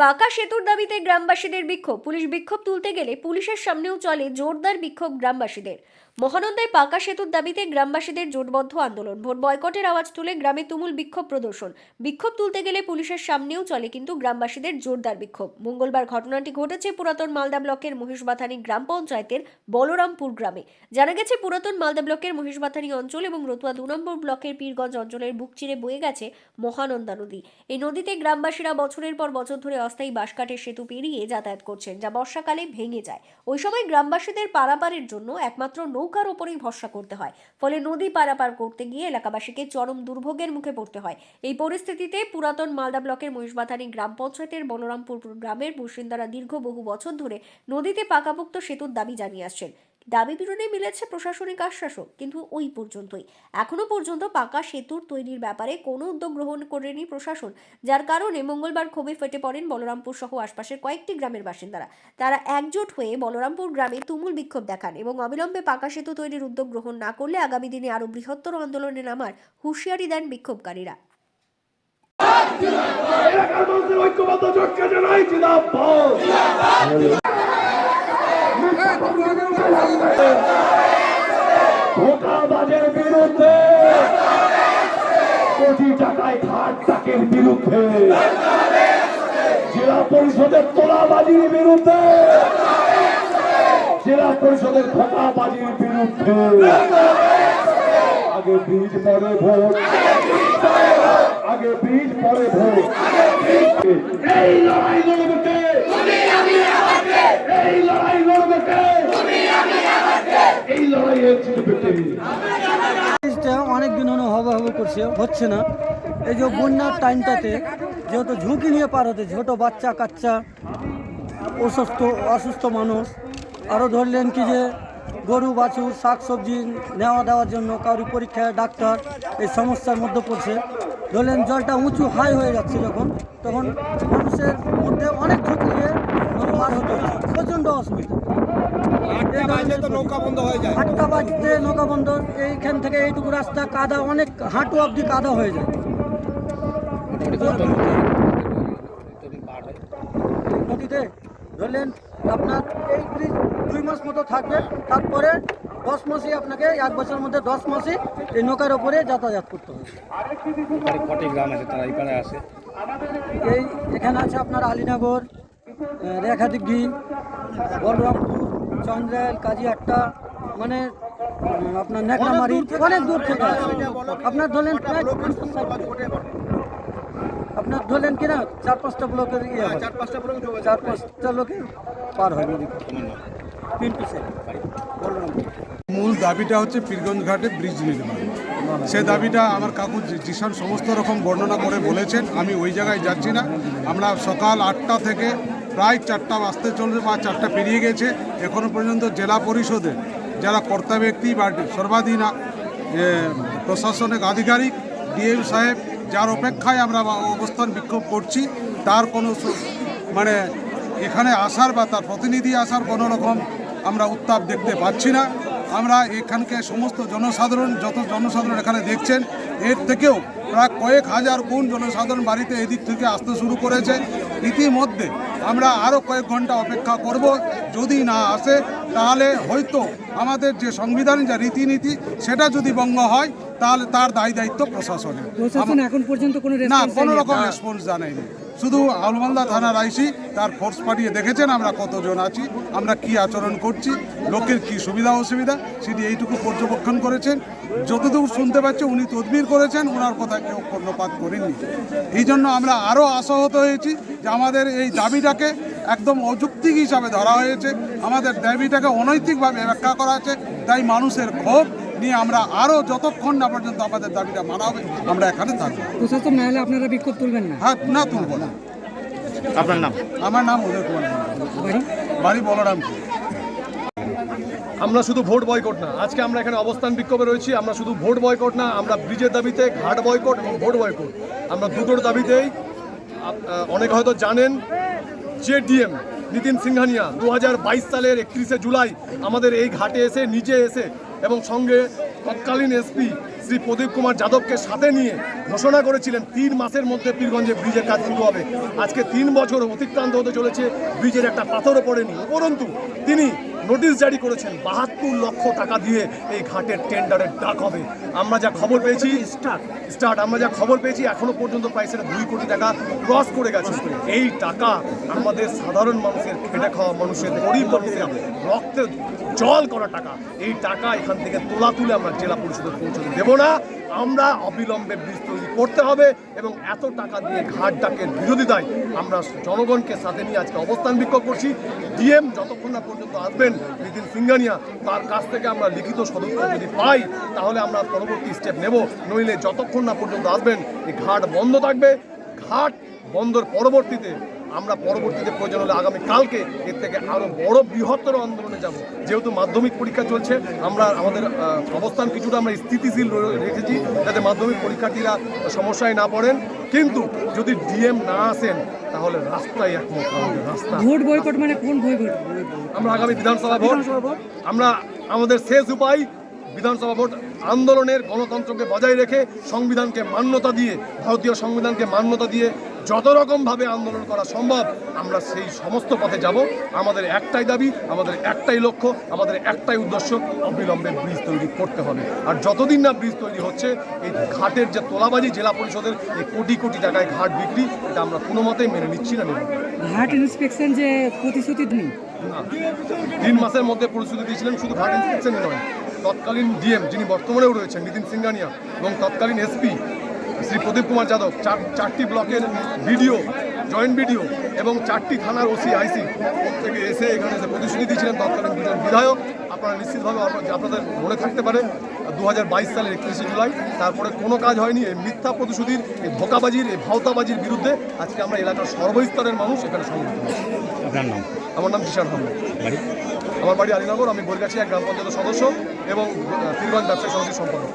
পাকা সেতুর দাবিতে গ্রামবাসীদের বিক্ষোভ। পুলিশ বিক্ষোভ তুলতে গেলে পুলিশের সামনেও চলে জোরদার বিক্ষোভ গ্রামবাসীদের। মহানন্দায় পাকা সেতুর দাবিতে গ্রামবাসীদের জোটবদ্ধ আন্দোলন। ভোট বয়কটের আওয়াজ তুলে গ্রামে তুমুল বিক্ষোভ প্রদর্শন। বিক্ষোভ তুলতে গেলে পুলিশের সামনেও চলে কিন্তু গ্রামবাসীদের জোরদার বিক্ষোভ। মঙ্গলবার ঘটনাটি ঘটেছে পুরাতন মালদা ব্লকের মহিষবাথানি গ্রাম পঞ্চায়েতের বলরামপুর গ্রামে। জানা গেছে, পুরাতন মালদা ব্লকের মহিষবাথানি অঞ্চল এবং রতুয়া দু নম্বর ব্লকের পীরগঞ্জ অঞ্চলের বুক চিরে বয়ে গেছে মহানন্দা নদী। এই নদীতে গ্রামবাসীরা বছরের পর বছর ধরে অস্থায়ী বাঁশকাঠের সেতু পেরিয়ে যাতায়াত করছেন, যা বর্ষাকালে ভেঙে যায়। ওই সময় গ্রামবাসীদের পারাপারের জন্য একমাত্র নৌকার ওপরেই ভরসা করতে হয়। ফলে নদী পারাপার করতে গিয়ে এলাকাবাসীকে চরম দুর্ভোগের মুখে পড়তে হয়। এই পরিস্থিতিতে পুরাতন মালদা ব্লকের মহিষবাথানি গ্রাম পঞ্চায়েতের বলরামপুর গ্রামের বসিন্দারা দীর্ঘ বহু বছর ধরে নদীতে পাকাপোক্ত সেতুর দাবি জানিয়ে আসছেন। দাবি পূরণে মিলেছে প্রশাসনিক আশ্বাসও কিন্তু ওই পর্যন্তই। এখনও পর্যন্ত পাকা সেতুর তৈরির ব্যাপারে কোনো উদ্যোগ গ্রহণ করেনি প্রশাসন, যার কারণে মঙ্গলবার ক্ষোভে ফেটে পড়েন বলরামপুর সহ আশপাশের কয়েকটি গ্রামের বাসিন্দারা। তারা একজোট হয়ে বলরামপুর গ্রামে তুমুল বিক্ষোভ দেখান এবং অবিলম্বে পাকা সেতু তৈরির উদ্যোগ গ্রহণ না করলে আগামী দিনে আরও বৃহত্তর আন্দোলনে নামার হুঁশিয়ারি দেন বিক্ষোভকারীরা। ঐক্যবদ্ধ জানাই ধোকাবাজের বিরুদ্ধে কোটি টাকায় ঘাট টাকের বিরুদ্ধে। জেলা পরিষদের তোলাবাজির বিরুদ্ধে। জেলা পরিষদের ধোকাবাজির বিরুদ্ধে। আগে ব্রিজ পরে ভোট। আগে ব্রিজ পরে এই লড়াই লড়বে এই লড়াই লড়বে এই অনেক দিন হলো হবে করছে, হচ্ছে না। এই যে বন্যার টাইমটাতে যেহেতু ঝুঁকি নিয়ে পার হতে, ছোটো বাচ্চা, কাচ্চা, অসুস্থ অসুস্থ মানুষ আরও ধরলেন কি যে গরু, বাছুর শাক সবজি নেওয়া দেওয়ার জন্য কারও পরীক্ষায় ডাক্তার এই সমস্যার মধ্যে পড়ছে। ধরলেন জলটা উঁচু হাই হয়ে যাচ্ছে যখন তখন মানুষের মধ্যে অনেক ঝুঁকি নিয়ে পার হতে হচ্ছে। প্রচণ্ড অসুবিধা। নৌকা বন্ধ হয়ে যায়। আটটা বাজতে নৌকা বন্ধ এইখান থেকে এইটুকু রাস্তা কাদা অনেক হাঁটু অবধি কাদা হয়ে যায়। নদীতে ধরলেন আপনার এই ব্রিজ দুই মাস মতো থাকবে তারপরে দশ মাসই আপনাকে এক বছরের মধ্যে দশ মাসই এই নৌকার ওপরে যাতায়াত করতে হবে। কটি গ্রাম আছে? তারা এই পাড়ায় আসে এই এখানে আছে আপনার আলীনগর রেখাদিঘি বলরামপুর চন্দ্রেল কাজিয়াট্টা মানে আপনার নেকড়ামারি অনেক দূর থেকে আপনার ধরলেন প্রায়। আপনার ধরলেন কিনা? চার পাঁচটা ব্লকের ইয়ে হয়। চার পাঁচটা চার পাঁচটা লোকের পার হয় নদী মূল দাবিটা হচ্ছে পীরগঞ্জ ঘাটে ব্রিজ নির্মাণ। সে দাবিটা আমার কাকু জি- জিশান সমস্ত রকম বর্ণনা করে বলেছেন, আমি ওই জায়গায় যাচ্ছি না। আমরা সকাল আটটা থেকে প্রায় চারটা বাজতে চলছে বা চারটা পেরিয়ে গেছে। এখনও পর্যন্ত জেলা পরিষদের যারা কর্তা ব্যক্তি বা সর্বাধীনা প্রশাসনিক আধিকারিক, ডিএম সাহেব, যার অপেক্ষায় আমরা অবস্থান বিক্ষোভ করছি, তার কোনো মানে এখানে আসার বা তার প্রতিনিধি আসার কোনো রকম আমরা উত্তাপ দেখতে পাচ্ছি না। আমরা এখানকে সমস্ত জনসাধারণ যত জনসাধারণ এখানে দেখছেন এর থেকেও প্রায় কয়েক হাজার গুণ জনসাধারণ বাড়িতে এদিক থেকে আসতে শুরু করেছে। ইতিমধ্যে আমরা আরও কয়েক ঘণ্টা অপেক্ষা করব। যদি না আসে তাহলে হয়তো আমাদের যে সংবিধান যা রীতিনীতি সেটা যদি ভঙ্গ হয় তাহলে তার দায় দায়িত্ব প্রশাসনের। এখন পর্যন্ত কোনো না কোনো রকম রেসপন্স জানাইনি শুধু আলমালদা থানার আইসি তার ফোর্স পাঠিয়ে দেখেছেন আমরা কতজন আছি, আমরা কি আচরণ করছি, লোকের কি সুবিধা অসুবিধা সেটি এইটুকু পর্যবেক্ষণ করেছেন। যতদূর শুনতে পাচ্ছি উনি তদবির করেছেন ওনার কথা কেউ কর্ণপাত করেননি। এই জন্য আমরা আরও আশাহত হয়েছি যে আমাদের এই দাবিটাকে একদম অযৌক্তিক হিসাবে ধরা হয়েছে। আমাদের দাবিটাকে অনৈতিকভাবে ব্যাখ্যা করা আছে তাই মানুষের ক্ষোভ নিয়ে আমরা আরও যতক্ষণ না পর্যন্ত আমাদের দাবিটা মানা হবে আমরা এখানে থাকব। প্রশাসন না হলে আপনারা বিক্ষোভ তুলবেন না? হ্যাঁ না তুলব না। আপনার নাম? আমার নাম উদয় কুমার বাড়ি? বাড়ি বলরামপুর। আমরা শুধু ভোট বয়কট না আজকে আমরা এখানে অবস্থান বিক্ষোভে রয়েছি আমরা শুধু ভোট বয়কট না আমরা ব্রিজের দাবিতে ঘাট বয়কট এবং ভোট বয়কট। আমরা দুটোর দাবিতেই অনেকে হয়তো জানেন যে ডিএম নিতিন সিংহানিয়া দু হাজার বাইশ সালের একত্রিশে জুলাই আমাদের এই ঘাটে এসে নিচে এসে এবং সঙ্গে তৎকালীন এসপি শ্রী প্রদীপ কুমার যাদবকে সাথে নিয়ে ঘোষণা করেছিলেন, তিন মাসের মধ্যে পীরগঞ্জে ব্রিজের কাজ শুরু হবে। আজকে তিন বছর অতিক্রান্ত হতে চলেছে, ব্রিজের একটা পাথরও পড়েনি। উপরন্তু, তিনি নোটিশ জারি করেছেন বাহাত্তর লক্ষ টাকা দিয়ে এই ঘাটের টেন্ডারের ডাক হবে। আমরা যা খবর পেয়েছি স্টার্ট। স্টার্ট আমরা যা খবর পেয়েছি এখনও পর্যন্ত প্রায় সেটা দুই কোটি টাকা ক্রস করে গেছে। এই টাকা আমাদের সাধারণ মানুষের খেটে খাওয়া মানুষের গরিব মানুষের রক্তে জল করা টাকা। এই টাকা এখান থেকে তোলা তুলে আমরা জেলা পরিষদে পৌঁছতে দেবো না। আমরা অবিলম্বে ব্রিজ তৈরি করতে হবে এবং এত টাকা দিয়ে ঘাট ডাকের বিরোধিতায় আমরা জনগণকে সাথে নিয়ে আজকে অবস্থান বিক্ষোভ করছি। ডিএম যতক্ষণ না পর্যন্ত আসবেন, নিতিন সিঙ্গানিয়া, তার কাছ থেকে আমরা লিখিত সদস্য যদি পাই, তাহলে আমরা পরবর্তী স্টেপ নেব। নইলে যতক্ষণ না পর্যন্ত আসবেন, এই ঘাট বন্ধ থাকবে। ঘাট বন্ধর পরবর্তীতে আমরা পরবর্তীতে প্রয়োজন হলে আগামী কালকে এর থেকে আরও বড় বৃহত্তর আন্দোলনে যাব। যেহেতু মাধ্যমিক পরীক্ষা চলছে আমরা আমাদের অবস্থান কিছুটা আমরা স্থিতিশীল রেখেছি যাতে মাধ্যমিক পরীক্ষার্থীরা সমস্যায় না পড়েন। কিন্তু যদি ডিএম না আসেন তাহলে রাস্তাই একমাত্র আমাদের রাস্তা। ভোট বয়কট মানে কোন বয়কট আমরা আগামী বিধানসভা ভোট? আমরা আমাদের শেষ উপায় বিধানসভা ভোট আন্দোলনের গণতন্ত্রকে বজায় রেখে সংবিধানকে মান্যতা দিয়ে ভারতীয় সংবিধানকে মান্যতা দিয়ে যত রকমভাবে আন্দোলন করা সম্ভব আমরা সেই সমস্ত পথে যাব। আমাদের একটাই দাবি আমাদের একটাই লক্ষ্য আমাদের একটাই উদ্দেশ্য অবিলম্বে ব্রিজ তৈরি করতে হবে। আর যতদিন না ব্রিজ তৈরি হচ্ছে এই ঘাটের যে তোলাবাজি জেলা পরিষদের এই কোটি কোটি টাকায় ঘাট বিক্রি এটা আমরা কোনো মতেই মেনে নিচ্ছি না ঘাট ইন্সপেকশন যে প্রতিশ্রুতি নেই না। তিন মাসের মধ্যে পরিস্থিতি দিয়েছিলেন শুধু ঘাট ইন্সপেকশনই নয়। তৎকালীন ডিএম যিনি বর্তমানেও রয়েছেন নিতিন সিঙ্গানিয়া এবং তৎকালীন এসপি শ্রী প্রদীপ কুমার যাদব চার চারটি ব্লকের বিডিও জয়েন্ট বিডিও এবং চারটি থানার ওসি আইসি থেকে এসে এখানে এসে প্রতিশ্রুতি দিয়েছিলেন তৎকালীন দুজন বিধায়ক। আপনারা নিশ্চিতভাবে আপনার- আপনাদের মনে থাকতে পারে দু সালের একত্রিশে জুলাই তারপরে কোনো কাজ হয়নি। এই মিথ্যা প্রতিশ্রুতির এই ধোকাবাজির এই ভাওতাবাজির বিরুদ্ধে আজকে আমরা এলাকার সর্বস্তরের মানুষ এখানে সংগঠিত। আপনার নাম? আমার নাম জিশান আহমেদ আমার বাড়ি আলীনগর আমি বৈগাছি এক গ্রাম পঞ্চায়েতের সদস্য এবং পীরগঞ্জ ব্যবসায়ী সমিতির সম্পাদক।